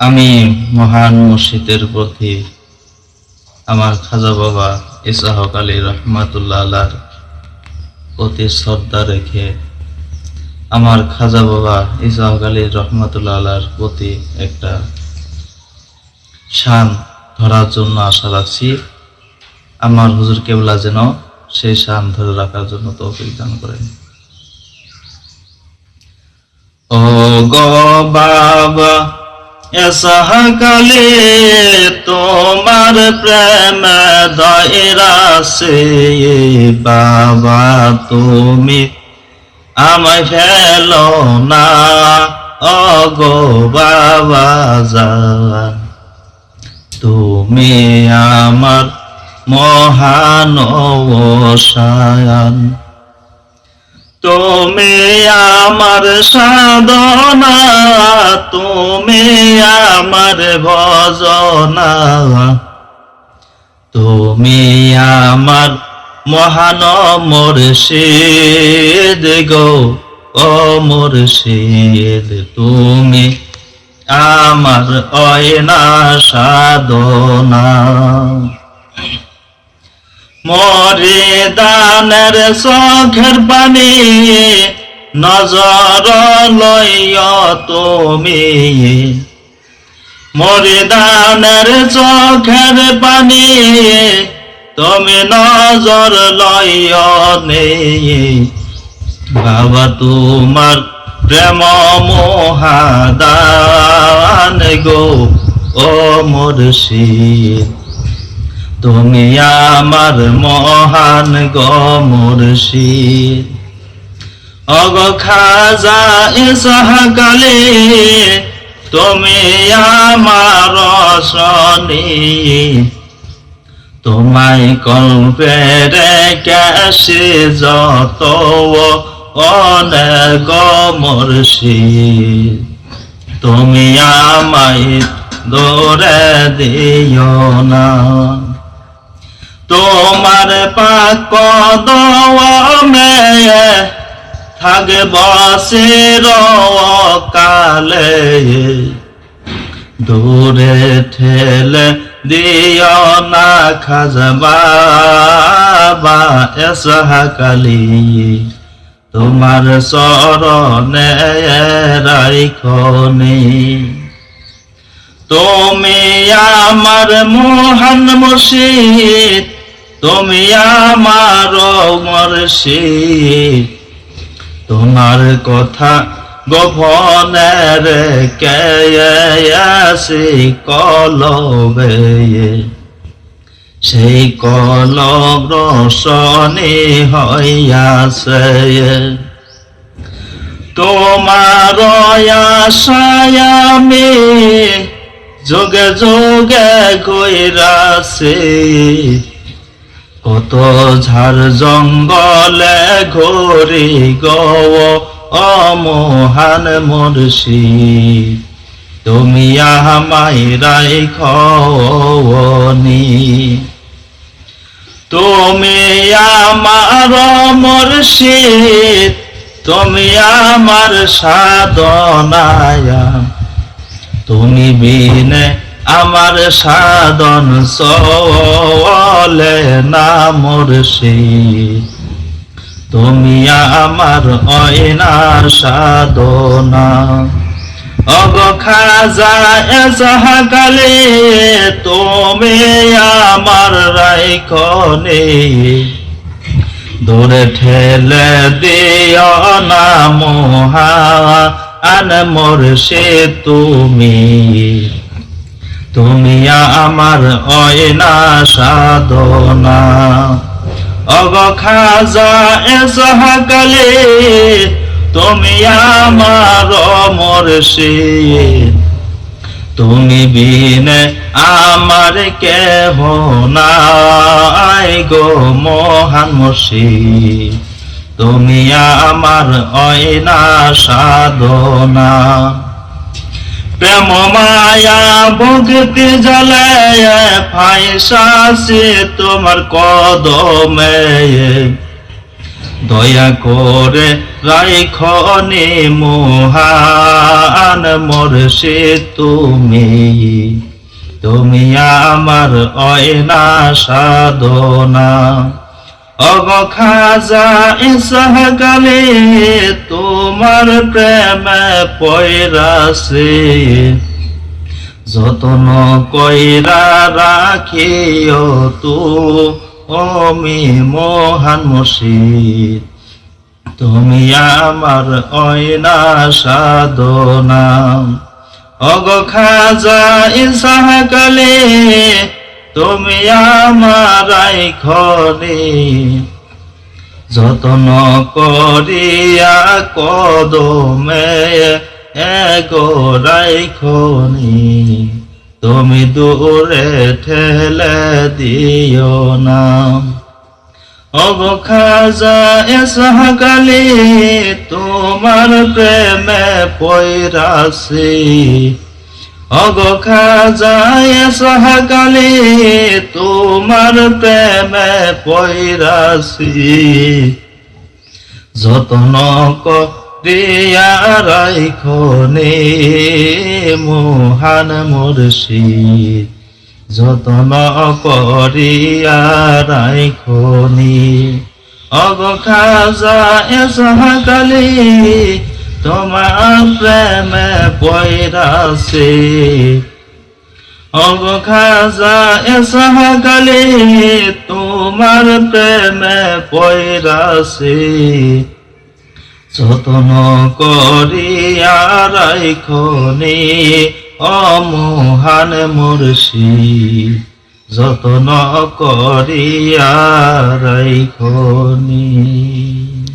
আমি মহান মসজিদের প্রতি আমার খাজা বাবা ইসাহক আলী রহমাতুল্লাহ প্রতি শ্রদ্ধা রেখে আমার খাজা বাবা ইসাহক আলী রহমাতুল্লাহ প্রতি একটা শান ধরার জন্য আশা রাখছি। আমার হুজুর কেবলা যেন সেই শান ধরে রাখার জন্য তৌফিক দান করেন। ও গো বাবা এসাহাকালে তোমার প্রেম দয়রা সে বাবা তুমি আমায় ফেল না ও গো বাবা জান তুমি আমার মহান শায়ান তুমি আমার সাধনা, তুমি আমার ভজনা। তুমি আমার মহান মুর্শিদ গো, ও মুর্শিদ। তুমি আমার অয়না সাধনা। মরে দানের চোখের পানি নজর লইয় তুমি। মরে দানের চোখের পানি তুমি নজর লইয় নে বাবা তোমার প্রেম মহাদান গো, ও মুর্শিদ। তুমি আমার মহান গো মুর্শিদ। অগ খাজা ইসহাকালে তুমি আমার শনি তোমায় কল্পের ক্যাশে যত অনেক মুর্শিদ। তুমি আমায় দৌড়ে দিও না। তোমার পাক দমে থাকবে বসে কালে দূরে ঠেলে দিও না খাজবা বা এসহাকালি তোমার চরণে রাইখনি তুমি আমার মহান মুর্শিদ তুমি আমার মুর্শিদ তোমার কথা গোপনের কে আসি কলবে। সেই কলব রসনে হইয়াছে। তোমার আশায় আমি যোগে যোগে কইরাছে কত ঝাড় জঙ্গলে ঘোরি গো অমহান মুর্শিদ তুমি আমায় রাইখনি তুমি আমার মুর্শিদ তুমি আমার সাধনায়া। তুমি বিনে আমার সাধন সলে না মুর্শিদ। তুমি আমার অয়না সাধনা। অগ খাজা এসাহাকালে তুমি আমার রাইখনে দূরে ঠেলে দিও না মোহা, আন মোরশে তুমি। তুমি আমার অয়না সাধনা। অগ খাজা এসহাকালে তুমি আমার মোরশিদ। তুমি বিনে আমার কেহ নাই গো মহান মুর্শিদ। তুমি আমার অয়না সাধনা। প্রেম মায়া ভক্তি জলায় ফাইসা সে তোমার কদমে। দয়া করে রাইখনে মহান মরশে তুমি। তুমি আমার অয়না সাধনা। অগ খাজা ইসহকালে তোমার প্রেমে পয়রাছে। যতন কইরা রাখিও তু, অমি মহান মসজিদ তুমি আমার অয়না সাধনা। অগ খাজা ইসাহাকালে তুমি আমার খনে যতন করিয়া কদমে এগোরাই খনি তুমি দূরে ঠেলে দিও না। অব খাজা এসহাকালে তোমার প্রেমে পয়রাসি অগ খাজা এসহাকালে তোমার প্রেমে পয়রাসি যতন করিয়া রাইখনে মহান মুর্শিদ যতন করিয়া রাইখনি অগ খাজা এসহাকালি তোমার প্রেমে পয়রাছে অগ খাজা এসহাকালি তোমার প্রেমে পয়রাছে যতন করিয়া রাইখনি অমহান মুর্শিদ, যতন করিয়া রাইখনি।